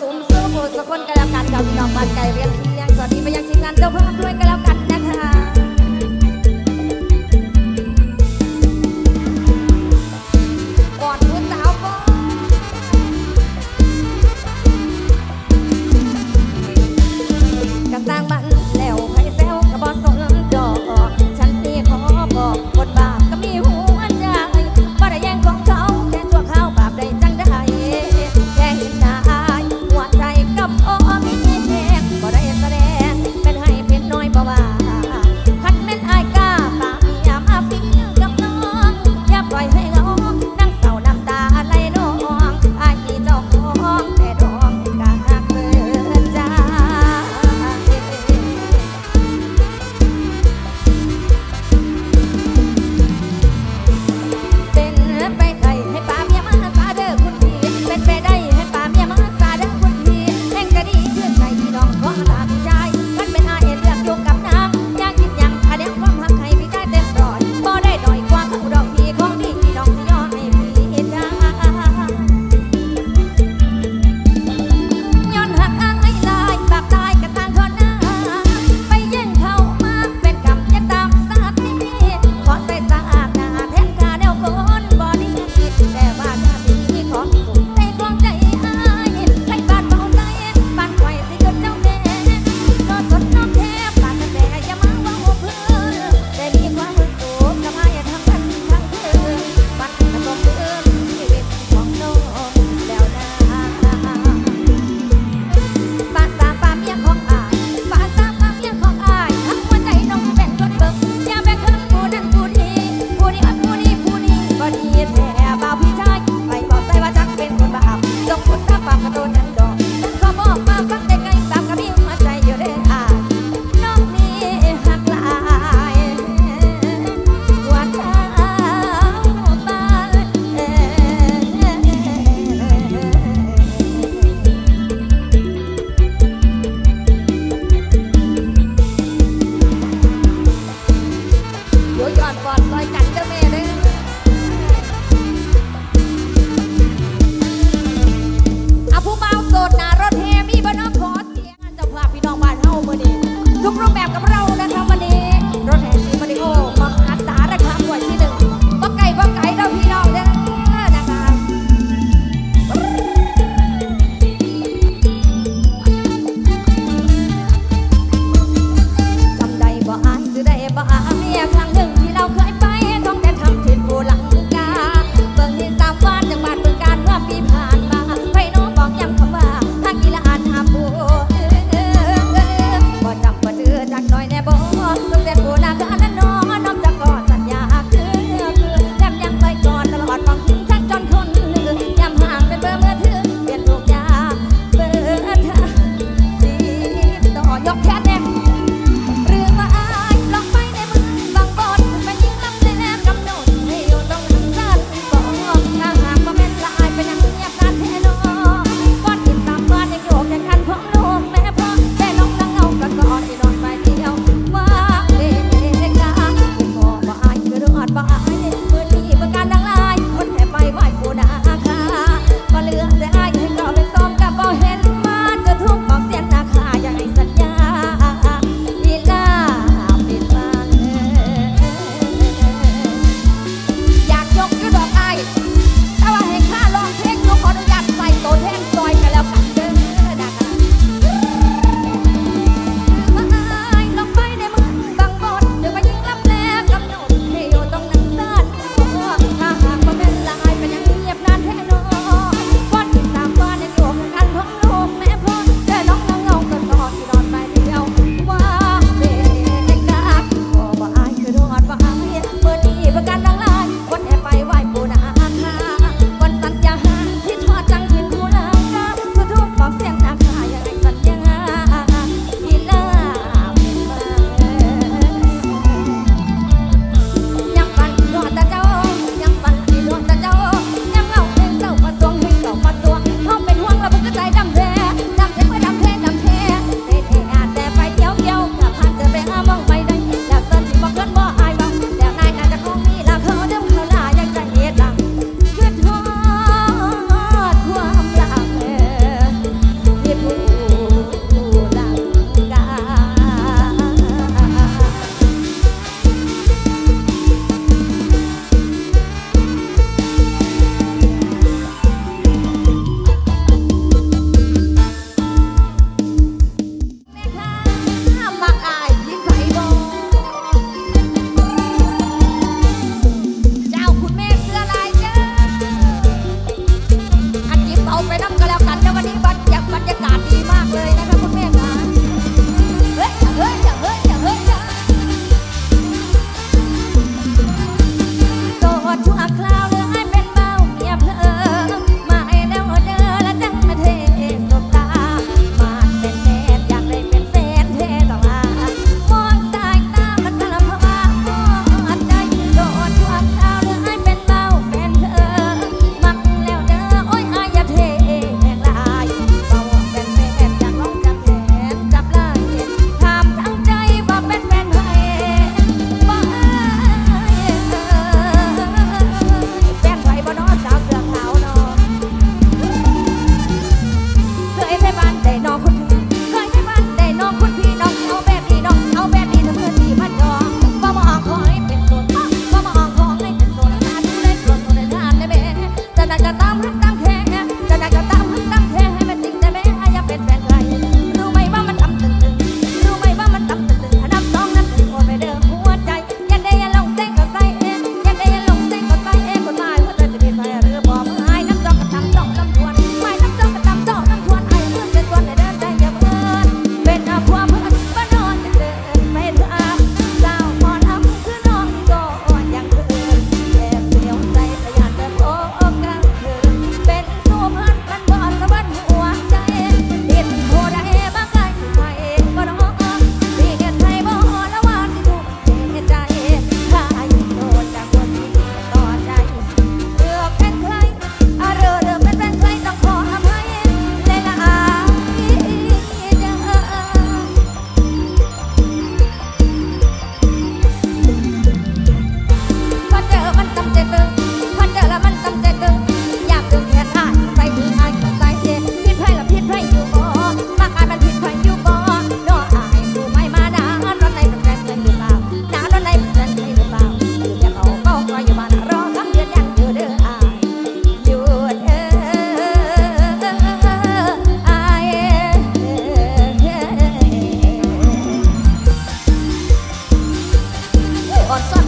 สุมสู้โบสคนกันแล้วกันกับพี่น้องบ้านไก่เรียนเคียงสวัสดีไปยังชิมงานเจ้าภาพด้วยกันแล้วกัน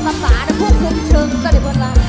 ภาษาเนี่ยพวกคุมเชิงก็ได้เพิ่นลา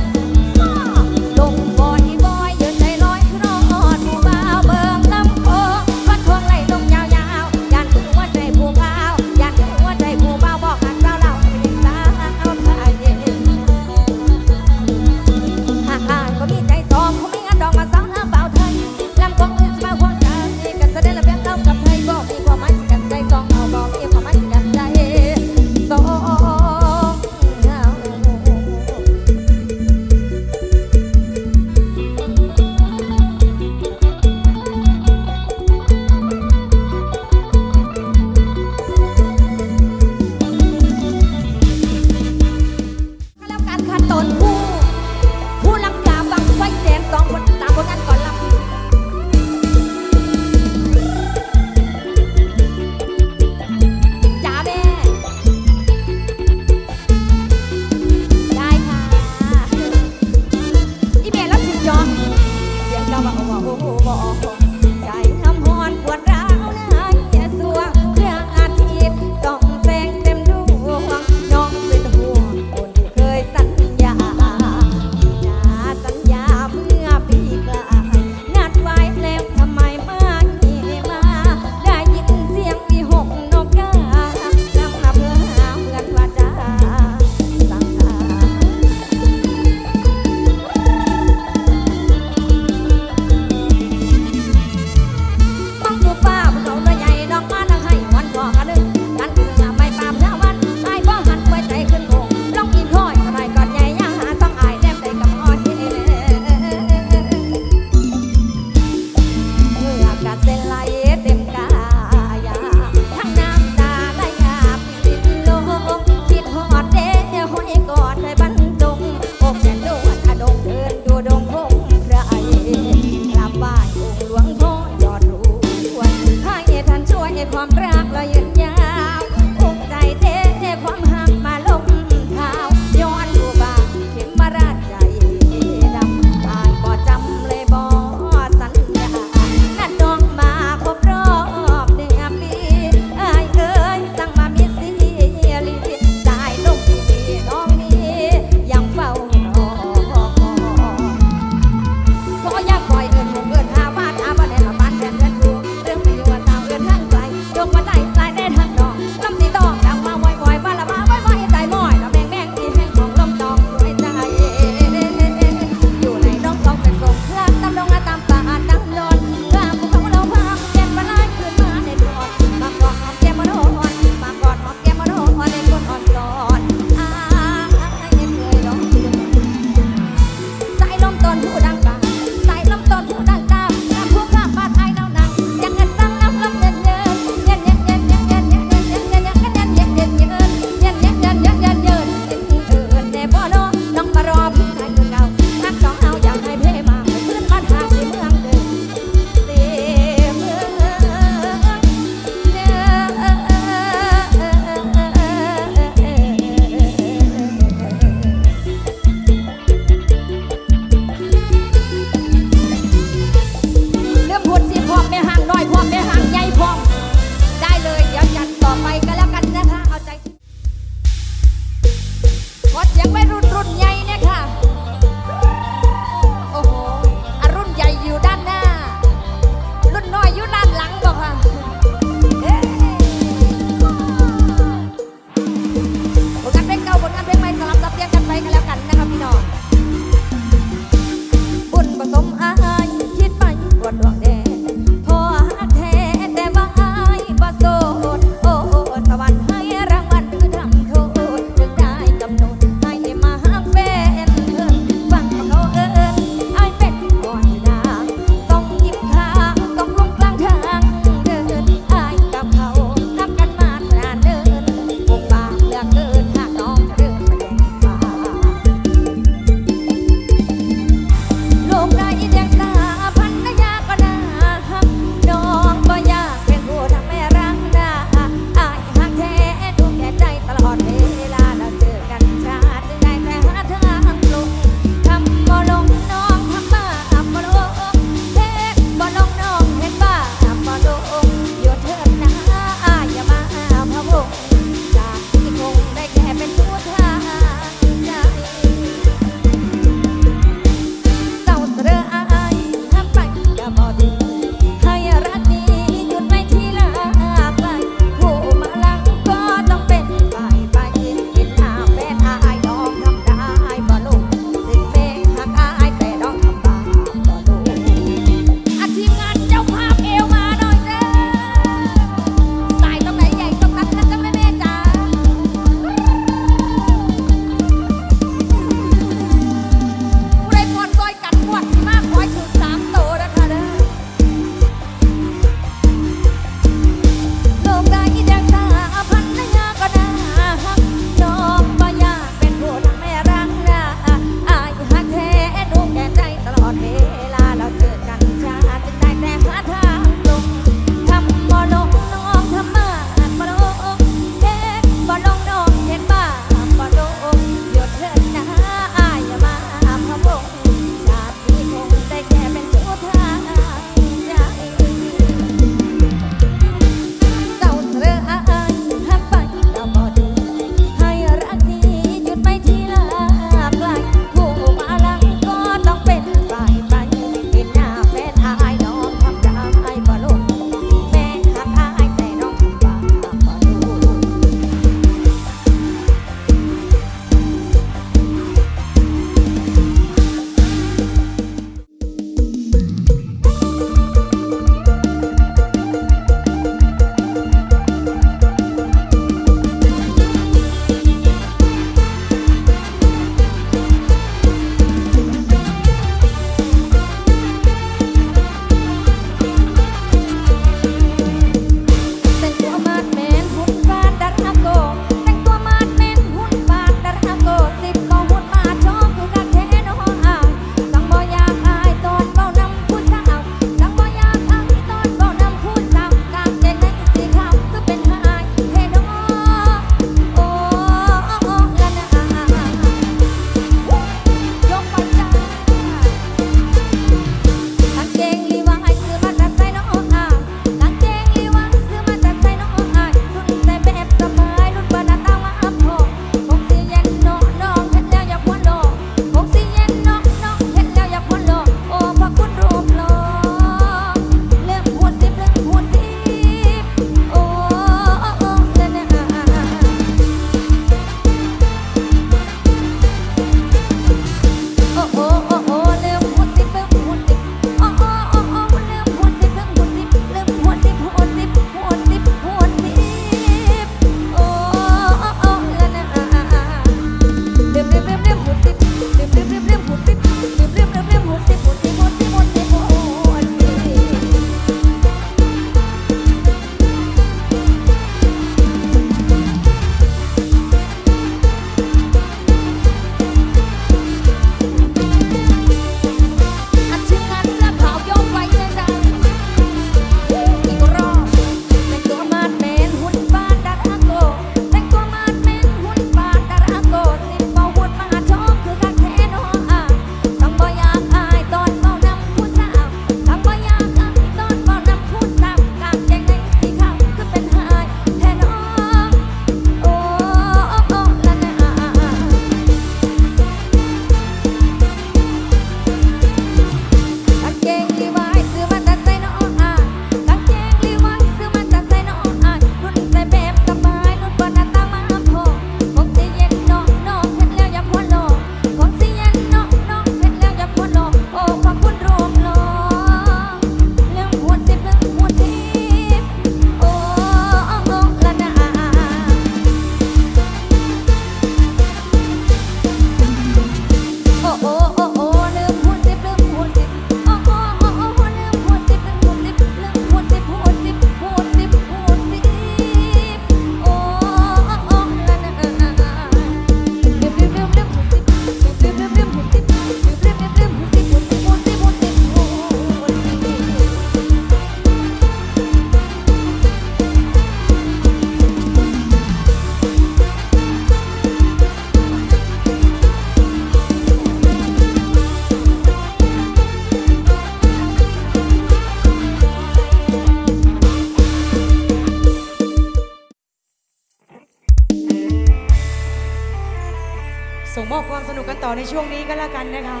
ช่วงนี้ก็แล้วกันนะคะ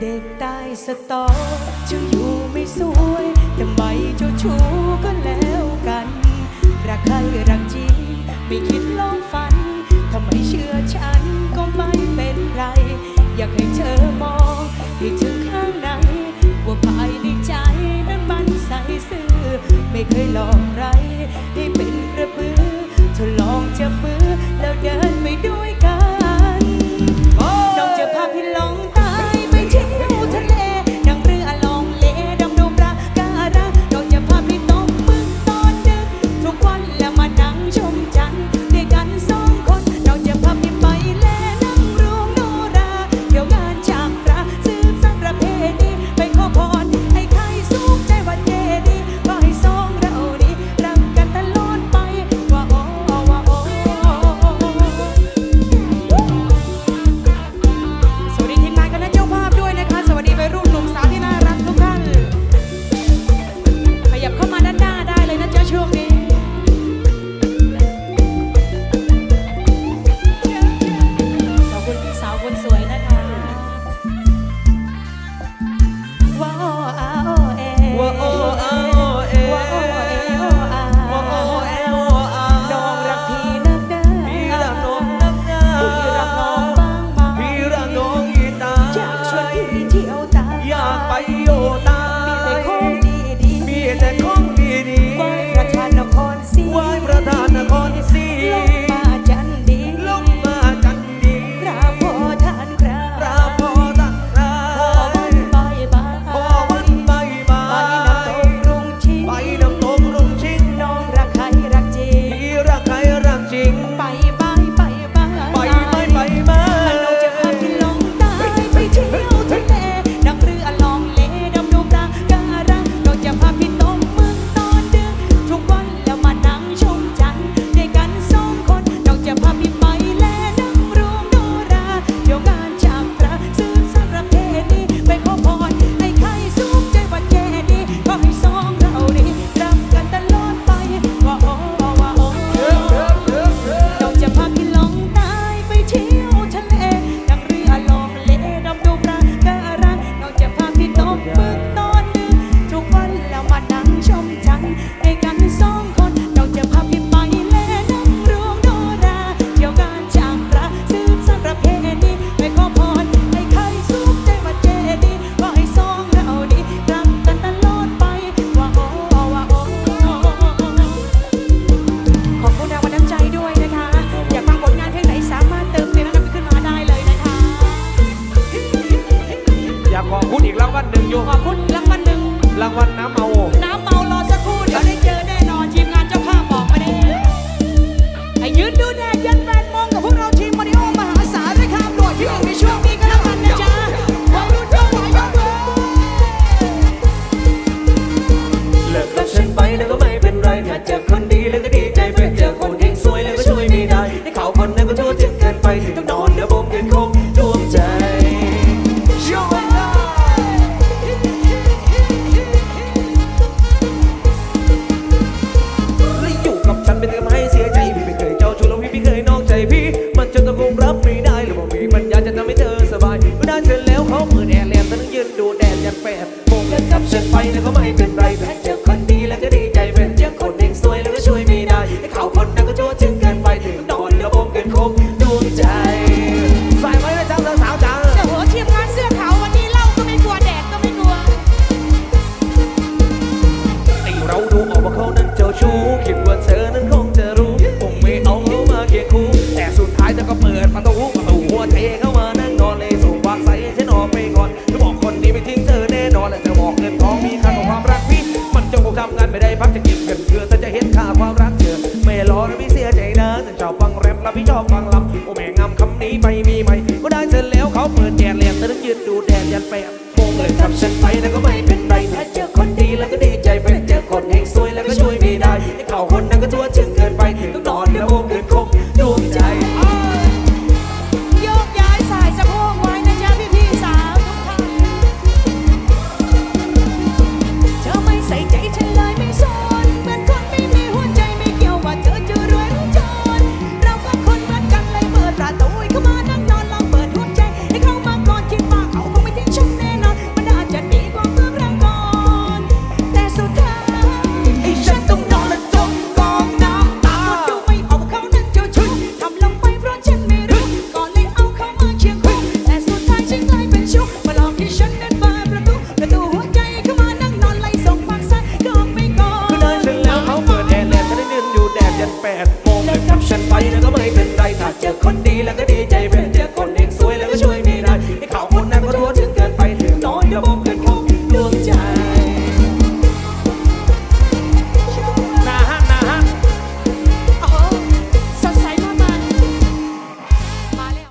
เด็กตายสตอเจ้าอยู่ไม่สวยทำไมเจ้าชู้ก็แล้วกัน รักใครรักจริง ไม่คิดลองฝันทำไมเชื่อฉันก็ไม่เป็นไร อยากให้เธอมองให้ถึงข้างในว่าภายในใจนั้นมันใสซื่อไม่เคยหลอกใครให้เป็นกระพือทดลองจะมือแล้วเดินไปด้วยกันางวัลนน้ำ